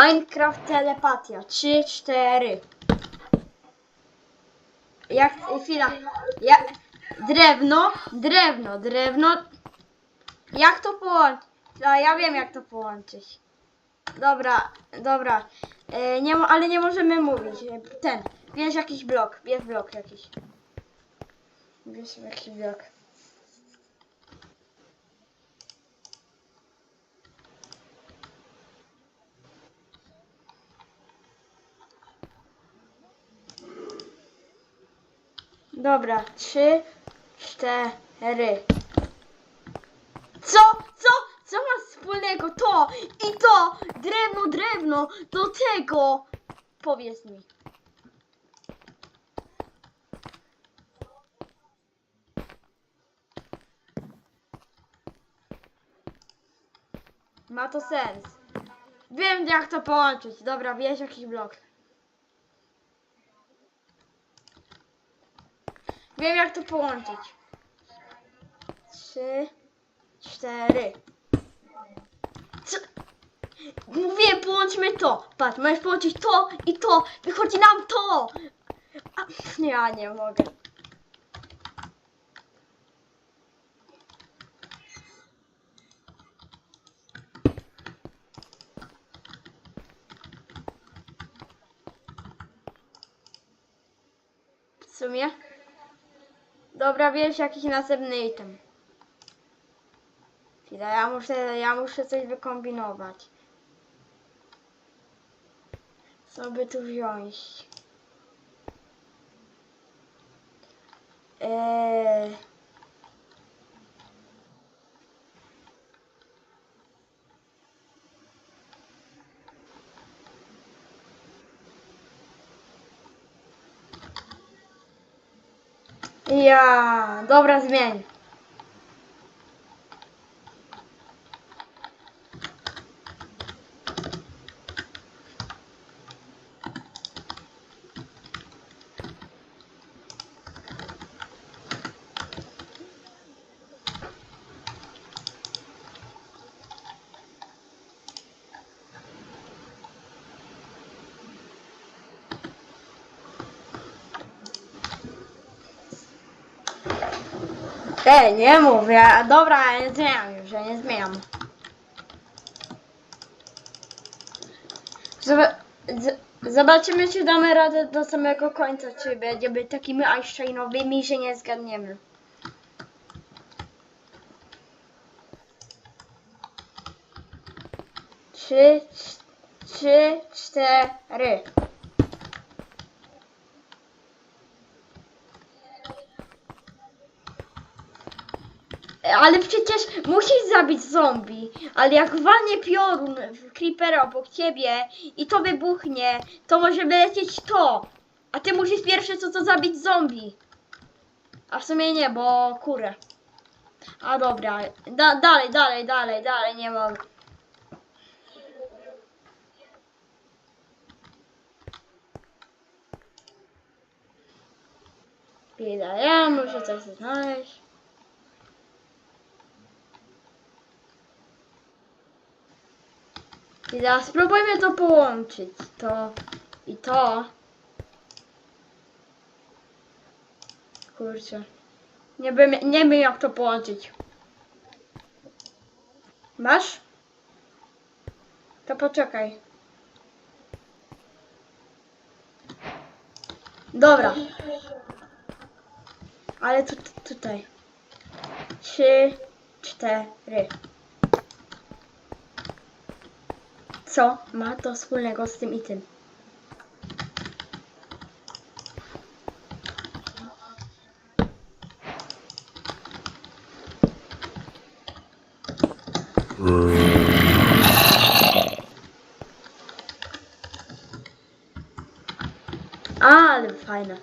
Minecraft telepatia. 3, 4. Jak chwila. Ja, drewno, drewno, drewno. Jak to połączyć? A ja wiem jak to połączyć. Dobra, dobra. E, nie, ale nie możemy mówić. E, Ten. Bierz jakiś blok. Bierz blok jakiś. Bierz jakiś blok. Dobra, trzy, cztery. Co? Co? Co ma wspólnego to i to? Drewno, drewno do tego. Powiedz mi. Ma to sens. Wiem jak to połączyć. Dobra, bierz jakiś blok. Wiem jak to połączyć. Trzy, cztery. Co? Mówię, połączmy to. Patrz, możesz połączyć to i to. Wychodzi nam to. A, ja nie mogę. W. Dobra, wiesz jakiś następny item. Chwila, ja muszę, ja muszę coś wykombinować. Co by tu wziąć? Eee... Ja, dobra, zmień. Ej, nie. Dobra, ja nie zmieniam już, ja nie zmieniam. Zob- Zobaczymy, czy damy radę do samego końca, czy będziemy takimi Einsteinowymi, że nie zgadniemy. Trzy, trzy, cztery. Ale przecież musisz zabić zombie. Ale jak walnie piorun w creepera obok ciebie i to wybuchnie, to może wylecieć to. A ty musisz pierwsze co to zabić zombie. A w sumie nie, bo kurę. A dobra. Da, dalej, dalej, dalej, dalej, nie mogę. Chwila, ja muszę coś znaleźć. I teraz spróbujmy to połączyć. To i to. Kurczę. Nie wiem, nie wiem jak to połączyć. Masz? To poczekaj. Dobra. Ale tu, tu, tutaj. Trzy, cztery. Co ma to wspólnego z tym i tym? Ale fajne.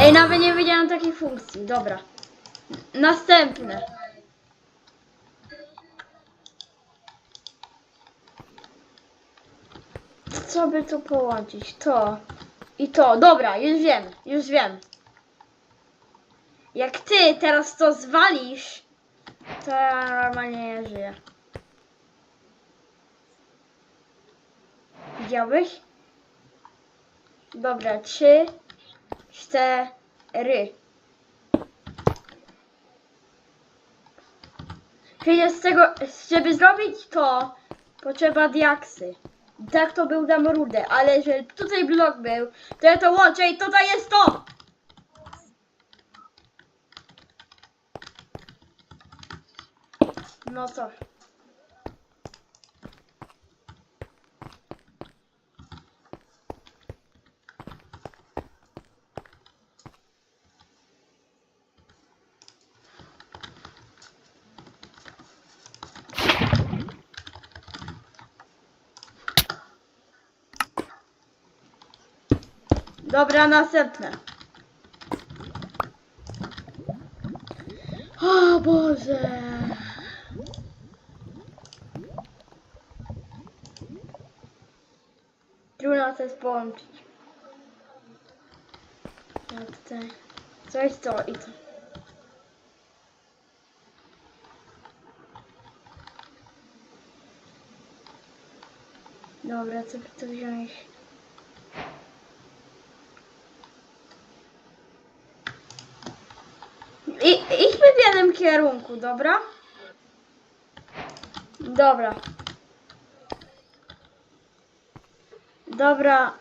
Ej, nawet nie wiedziałam takiej funkcji. Dobra. Następne. co by tu połączyć? To i to. Dobra, już wiem, już wiem. Jak ty teraz to zwalisz, to ja normalnie nie żyję. Widziałeś? Dobra, trzy, cztery. Czyli z tego, żeby zrobić to, potrzeba diaksy. Tak to był dam rudę, ale że tutaj blok był, to ja to łączę i tutaj jest to! No co? Dobra, następne. O Boże. Trudno to jest połączyć. Tutaj. Coś to i to. Dobra, co by tu I, idźmy w jednym kierunku, dobra? Dobra. Dobra.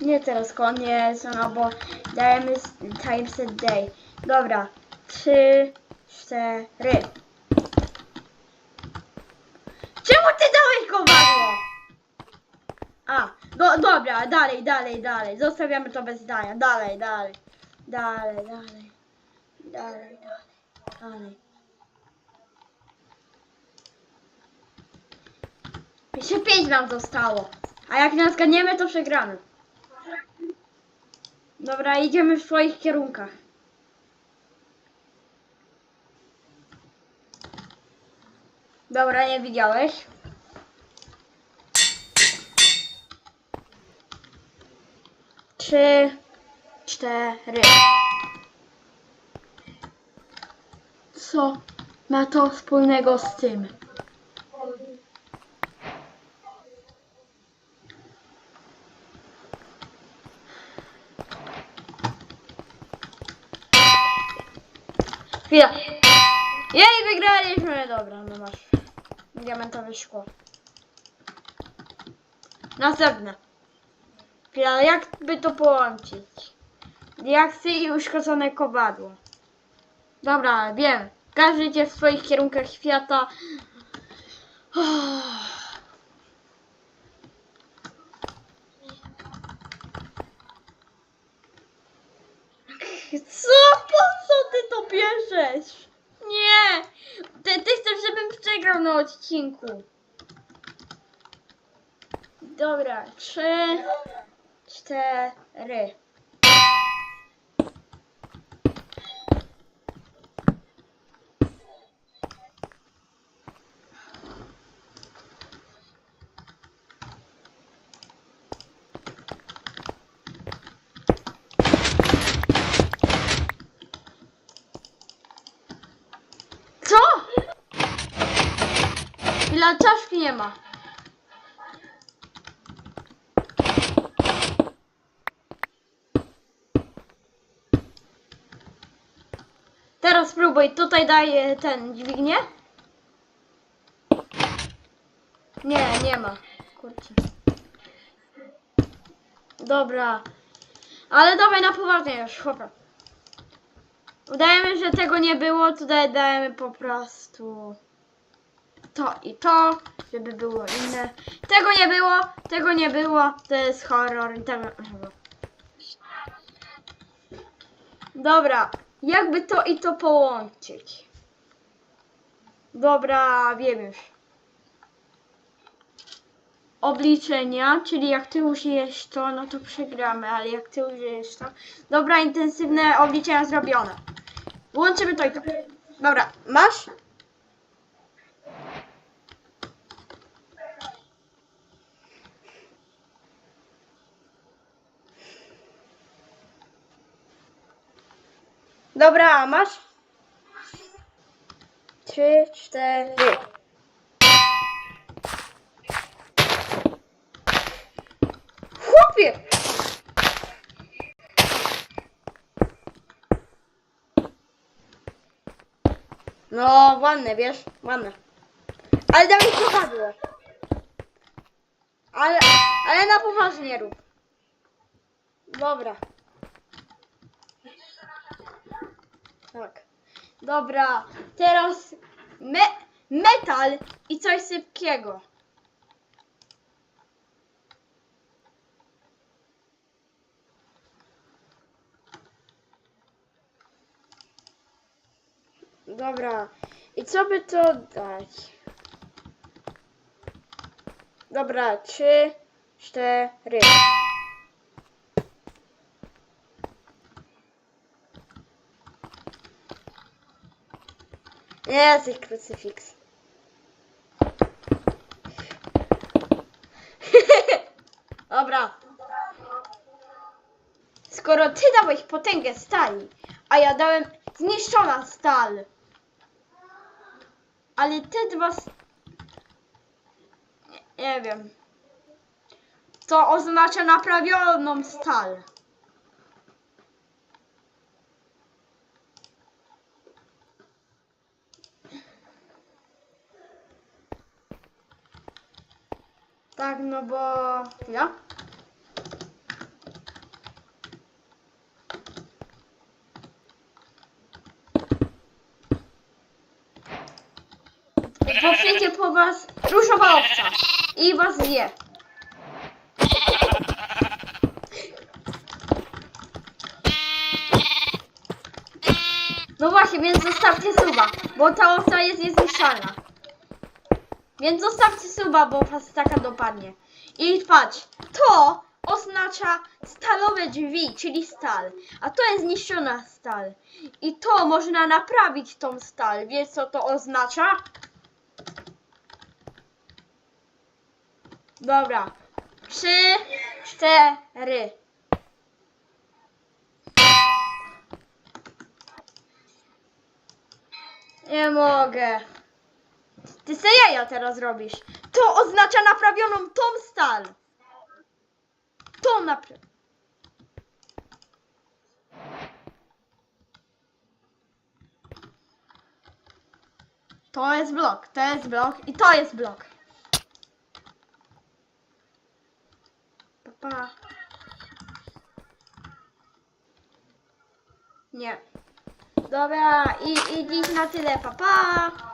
Nie teraz koniec, no bo dajemy s- time set day. Dobra. Trzy, cztery. Czemu ty dałeś kowadło? A, do, dobra, dalej, dalej, dalej. Zostawiamy to bez zdania. Dalej, dalej. Dalej, dalej. Dalej, dalej. Dalej. Jeszcze pięć nam zostało. A jak nie zgadniemy, to przegramy. Dobra, idziemy w swoich kierunkach. Dobra, nie widziałeś? Trzy, cztery. Co ma to wspólnego z tym? Chwila. Jej, wygraliśmy! Dobra, no masz. Diamentowe szkło. Następne. Chwila, jak by to połączyć? Diaksy i uszkodzone kowadło. Dobra, wiem. Każdy idzie w swoich kierunkach świata. Co? Po co ty to bierzesz? Nie! Ty, ty chcesz, żebym przegrał na odcinku. Dobra, trzy, cztery. Co? Chwila, czaszki nie ma. Teraz spróbuj, tutaj daję ten dźwignię. Nie, nie ma. Kurczę. Dobra. Ale dawaj na poważnie już, chłopak. Udajemy, że tego nie było, tutaj dajemy po prostu to i to, żeby było inne. Tego nie było, tego nie było, to jest horror. Dobra, jakby to i to połączyć? Dobra, wiem już. Obliczenia, czyli jak ty użyjesz to, no to przegramy, ale jak ty użyjesz to... Dobra, intensywne obliczenia zrobione. Łączymy to i to. Dobra, masz? Dobra, a masz? Trzy, cztery. Chłopie! No, ładne, wiesz? Ładne. Ale daj mi. Ale, ale na poważnie rób. Dobra. Tak. Dobra, teraz me metal i coś sypkiego. Dobra, i co by to dać? Dobra, trzy, cztery. Nie, jesteś krucyfiks. Dobra. Skoro ty dałeś potęgę stali, a ja dałem zniszczona stal. Ale te dwa... Nie, nie wiem. To oznacza naprawioną stal. Tak, no bo... Ja? Bo przyjdzie po was różowa owca i was zje. No właśnie, więc zostawcie suba, bo ta owca jest niezniszczalna. Więc zostawcie suba, bo was taka dopadnie. I patrz, to oznacza stalowe drzwi, czyli stal. A to jest zniszczona stal. I to można naprawić tą stal. Wiesz co to oznacza? Dobra. Trzy, cztery. Nie mogę. Ty se jaja teraz robisz. To oznacza naprawioną tą stal. To napra... To jest blok, to jest blok i to jest blok. Pa, pa. Nie. Dobra, i, i dziś na tyle, papa. Pa.